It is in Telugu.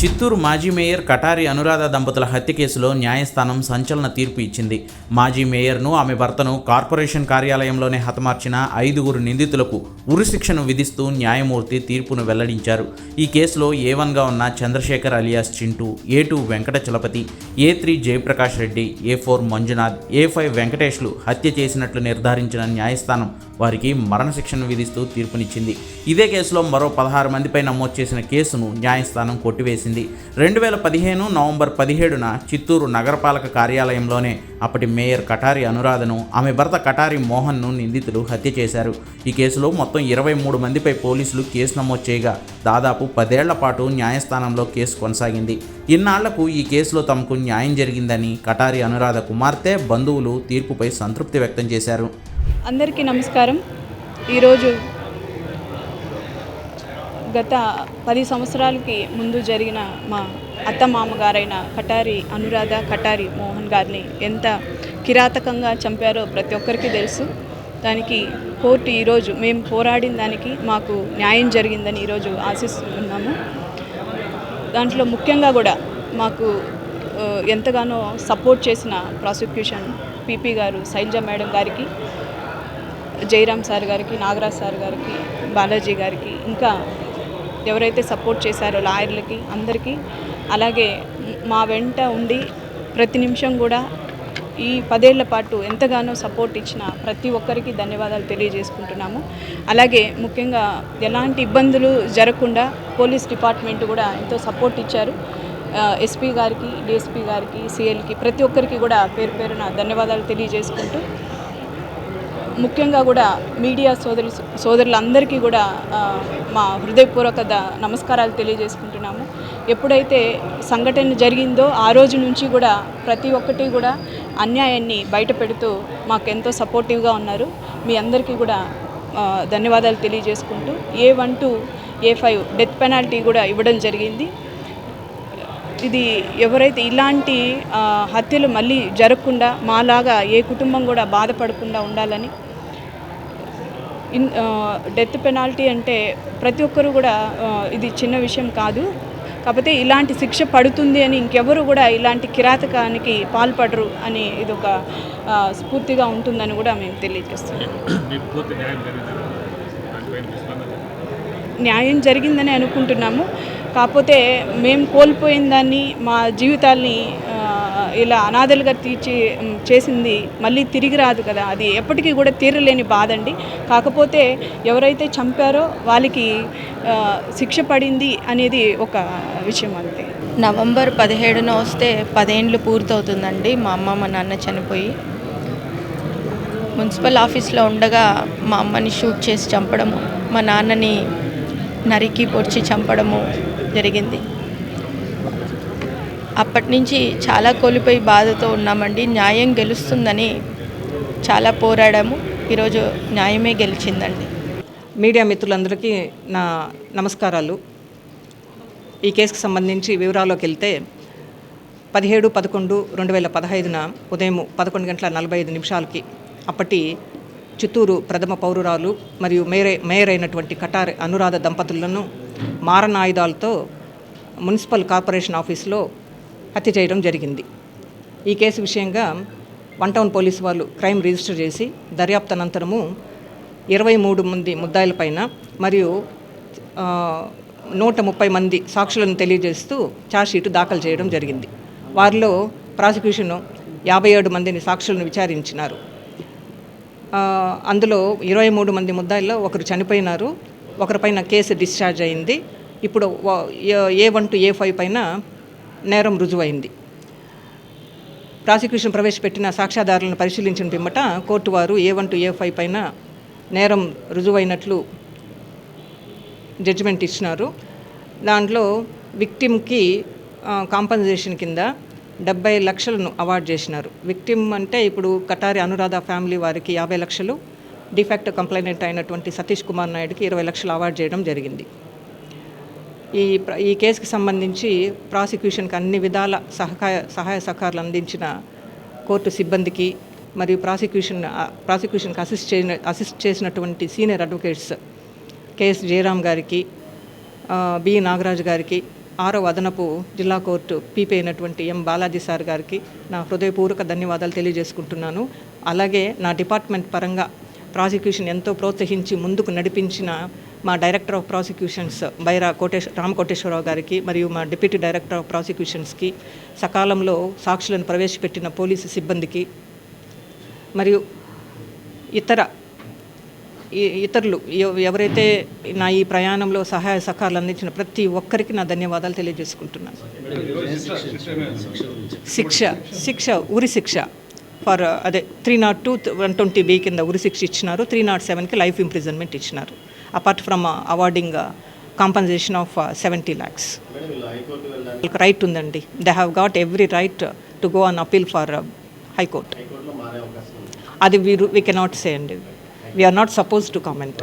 చిత్తూరు మాజీ మేయర్ కటారి అనురాధ దంపతుల హత్య కేసులో న్యాయస్థానం సంచలన తీర్పు ఇచ్చింది. మాజీ మేయర్ను ఆమె భర్తను కార్పొరేషన్ కార్యాలయంలోనే హతమార్చిన ఐదుగురు నిందితులకు ఉరిశిక్షను విధిస్తూ న్యాయమూర్తి తీర్పును వెల్లడించారు. ఈ కేసులో ఏ వన్గా ఉన్న Chandrasekhar alias Chintu A two Venkata Chalapathi A three Jayaprakash Reddy A four Manjunath A five వెంకటేష్లు హత్య చేసినట్లు నిర్ధారించిన న్యాయస్థానం వారికి మరణశిక్షను విధిస్తూ తీర్పునిచ్చింది. ఇదే కేసులో మరో పదహారు మందిపై నమోదు చేసిన కేసును న్యాయస్థానం కొట్టివేసింది. రెండు వేల పదిహేను నవంబర్ పదిహేడున చిత్తూరు నగరపాలక కార్యాలయంలోనే అప్పటి మేయర్ కటారి అనురాధను ఆమె భర్త కటారి మోహన్ను నిందితులు హత్య చేశారు. ఈ కేసులో మొత్తం ఇరవై మూడు మందిపై పోలీసులు కేసు నమోదు చేయగా దాదాపు పదేళ్ళ పాటు న్యాయస్థానంలో కేసు కొనసాగింది. ఇన్నాళ్ళకు ఈ కేసులో తమకు న్యాయం జరిగిందని కటారి అనురాధ కుమార్తె బంధువులు తీర్పుపై సంతృప్తి వ్యక్తం చేశారు. అందరికీ నమస్కారం. ఈరోజు గత పది సంవత్సరాలకి ముందు జరిగిన మా అత్త మామగారైన కటారి అనురాధ కటారి మోహన్ గారిని ఎంత కిరాతకంగా చంపారో ప్రతి ఒక్కరికి తెలుసు. దానికి కోర్టు ఈరోజు మేము పోరాడిన దానికి మాకు న్యాయం జరిగిందని ఈరోజు ఆశిస్తున్నాము. దాంట్లో ముఖ్యంగా కూడా మాకు ఎంతగానో సపోర్ట్ చేసిన ప్రాసిక్యూషన్ పీపీ గారు శైలజ మేడం గారికి జయరామ్ సార్ గారికి నాగరాజ్ సార్ గారికి బాలాజీ గారికి ఇంకా ఎవరైతే సపోర్ట్ చేశారో లాయర్లకి అందరికీ అలాగే మా వెంట ఉండి ప్రతి నిమిషం కూడా ఈ పదేళ్ళ పాటు ఎంతగానో సపోర్ట్ ఇచ్చిన ప్రతి ఒక్కరికి ధన్యవాదాలు తెలియజేసుకుంటున్నాము. అలాగే ముఖ్యంగా ఎలాంటి ఇబ్బందులు జరగకుండా పోలీస్ డిపార్ట్మెంట్ కూడా ఎంతో సపోర్ట్ ఇచ్చారు. ఎస్పీ గారికి డిఎస్పీ గారికి సిఎల్కి ప్రతి ఒక్కరికి కూడా పేరు పేరున ధన్యవాదాలు తెలియజేసుకుంటూ ముఖ్యంగా కూడా మీడియా సోదరు సోదరులందరికీ కూడా మా హృదయపూర్వక నమస్కారాలు తెలియజేసుకుంటున్నాము. ఎప్పుడైతే సంఘటన జరిగిందో ఆ రోజు నుంచి కూడా ప్రతి ఒక్కటి కూడా అన్యాయాన్ని బయట పెడుతూ సపోర్టివ్గా ఉన్నారు. మీ అందరికీ కూడా ధన్యవాదాలు తెలియజేసుకుంటూ A one to A five death penalty కూడా ఇవ్వడం జరిగింది. ఇది ఎవరైతే ఇలాంటి హత్యలు మళ్ళీ జరగకుండా మాలాగా ఏ కుటుంబం కూడా బాధపడకుండా ఉండాలని. ఇన్ డెత్ పెనాల్టీ అంటే ప్రతి ఒక్కరు కూడా ఇది చిన్న విషయం కాదు. కాకపోతే ఇలాంటి శిక్ష పడుతుంది అని ఇంకెవరు కూడా ఇలాంటి కిరాతకానికి పాల్పడరు అని ఇది ఒక స్ఫూర్తిగా ఉంటుందని కూడా మేము తెలియజేస్తున్నాం. న్యాయం జరిగిందని అనుకుంటున్నాము. కాకపోతే మేము కోల్పోయిన దాన్ని మా జీవితాల్ని ఇలా అనాథలుగా తీర్చి చేసింది మళ్ళీ తిరిగి రాదు కదా. అది ఎప్పటికీ కూడా తీరలేని బాధ అండి కాకపోతే ఎవరైతే చంపారో వాళ్ళకి శిక్ష పడింది అనేది ఒక విషయం అంతే. నవంబర్ పదిహేడున వస్తే పదేండ్లు పూర్తవుతుందండి. మా అమ్మ మా నాన్న చనిపోయి. మున్సిపల్ ఆఫీస్లో ఉండగా మా అమ్మని షూట్ చేసి చంపడము మా నాన్నని నరికి పొడిచి చంపడము జరిగింది. అప్పటి నుంచి చాలా కోల్పోయి బాధతో ఉన్నామండి. న్యాయం గెలుస్తుందని చాలా పోరాడాము. ఈరోజు న్యాయమే గెలిచిందండి. మీడియా మిత్రులందరికీ నా నమస్కారాలు. ఈ కేసుకు సంబంధించి వివరాల్లోకి వెళ్తే పదిహేడు పదకొండు రెండు వేల పదహైదున ఉదయం పదకొండు గంటల నలభై ఐదు నిమిషాలకి అప్పటి చిత్తూరు ప్రథమ పౌరురాలు మరియు మేయర్ మేయర్ అయినటువంటి కటార్ అనురాధ దంపతులను మారణాయుధాలతో మున్సిపల్ కార్పొరేషన్ ఆఫీస్లో హత్య చేయడం జరిగింది. ఈ కేసు విషయంగా వన్ టౌన్ పోలీసు వాళ్ళు క్రైమ్ రిజిస్టర్ చేసి దర్యాప్తు అనంతరము ఇరవై మూడు మంది ముద్దాయిలపైన మరియు నూట ముప్పై మంది సాక్షులను తెలియజేస్తూ ఛార్జ్షీట్ దాఖలు చేయడం జరిగింది. వారిలో ప్రాసిక్యూషన్ యాభై ఏడు మందిని సాక్షులను విచారించినారు. అందులో ఇరవై మూడు మంది ముద్దాయిల్లో ఒకరు చనిపోయినారు. ఒకరిపైన కేసు డిశ్చార్జ్ అయింది. ఇప్పుడు A- one to A five పైన నేరం రుజువైంది. ప్రాసిక్యూషన్ ప్రవేశపెట్టిన సాక్ష్యాధారాలను పరిశీలించిన పిమ్మట కోర్టు వారు A one to A five పైన నేరం రుజువైనట్లు జడ్జిమెంట్ ఇచ్చినారు. దాంట్లో విక్టిమ్కి కాంపన్సేషన్ కింద డెబ్బై లక్షలను అవార్డ్ చేసినారు. విక్టిమ్ అంటే ఇప్పుడు కటారి అనురాధ ఫ్యామిలీ వారికి యాభై లక్షలు డిఫెక్ట్ కంప్లైనెంట్ అయినటువంటి సతీష్ కుమార్ నాయుడుకి ఇరవై లక్షలు అవార్డ్ చేయడం జరిగింది. ఈ ప్ర- ఈ కేసుకి సంబంధించి ప్రాసిక్యూషన్కి అన్ని విధాల సహకాయ సహాయ సహకారాలు అందించిన కోర్టు సిబ్బందికి మరియు ప్రాసిక్యూషన్ ప్రాసిక్యూషన్కి అసిస్ట్ చేసిన అసిస్ట్ చేసినటువంటి senior advocates K S Jayaram గారికి బి. నాగరాజు గారికి ఆరో అదనపు జిల్లా కోర్టు పీపీ అయినటువంటి ఎం. బాలాజీ సార్ గారికి నా హృదయపూర్వక ధన్యవాదాలు తెలియజేసుకుంటున్నాను. అలాగే నా డిపార్ట్మెంట్ పరంగా ప్రాసిక్యూషన్ ఎంతో ప్రోత్సహించి ముందుకు నడిపించిన మా director of prosecutions Baira Kotesh Ram Koteswararao గారికి మరియు మా డిప్యూటీ డైరెక్టర్ ఆఫ్ ప్రాసిక్యూషన్స్కి సకాలంలో సాక్షులను ప్రవేశపెట్టిన పోలీసు సిబ్బందికి మరియు ఇతర ఈ- ఇతరులు ఎవ- ఎవరైతే నా ఈ ప్రయాణంలో సహాయ సహకారాలు అందించిన ప్రతి ఒక్కరికి నా ధన్యవాదాలు తెలియజేసుకుంటున్నాను. శిక్ష శిక్ష ఉరి శిక్ష. ఫర్ అదే three not two one twenty B కింద ఉరి శిక్ష ఇచ్చినారు. త్రీ నాట్ సెవెన్కి లైఫ్ ఇంప్రిజన్మెంట్ ఇచ్చినారు. Apart from awarding compensation of seventy lakhs right ఉందండి. They have got every right to go an appeal for high court. అది వీరు వీ కెనాట్ సే అండి. We are not suppose to comment